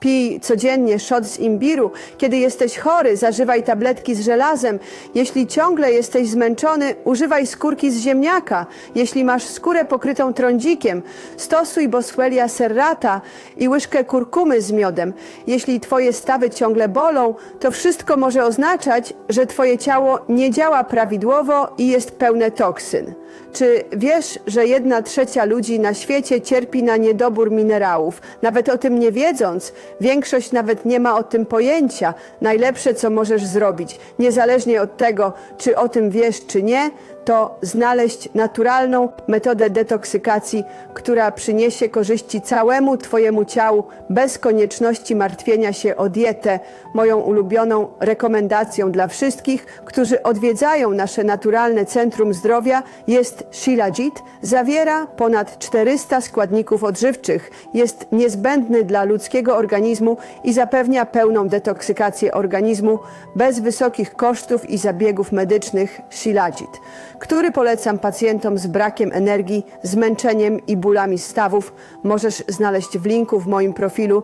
Pij codziennie szot z imbiru. Kiedy jesteś chory, zażywaj tabletki z żelazem. Jeśli ciągle jesteś zmęczony, używaj skórki z ziemniaka. Jeśli masz skórę pokrytą trądzikiem, stosuj boswellia serrata i łyżkę kurkumy z miodem. Jeśli twoje stawy ciągle bolą, to wszystko może oznaczać, że twoje ciało nie działa prawidłowo i jest pełne toksyn. Czy wiesz, że jedna trzecia ludzi na świecie cierpi na niedobór minerałów? Nawet o tym nie wiedząc, większość nawet nie ma o tym pojęcia. Najlepsze, co możesz zrobić, niezależnie od tego, czy o tym wiesz, czy nie, to znaleźć naturalną metodę detoksykacji, która przyniesie korzyści całemu Twojemu ciału bez konieczności martwienia się o dietę. Moją ulubioną rekomendacją dla wszystkich, którzy odwiedzają nasze naturalne Centrum Zdrowia jest Shilajit. Zawiera ponad 400 składników odżywczych. Jest niezbędny dla ludzkiego organizmu i zapewnia pełną detoksykację organizmu bez wysokich kosztów i zabiegów medycznych Shilajit, który polecam pacjentom z brakiem energii, zmęczeniem i bólami stawów. Możesz znaleźć w linku w moim profilu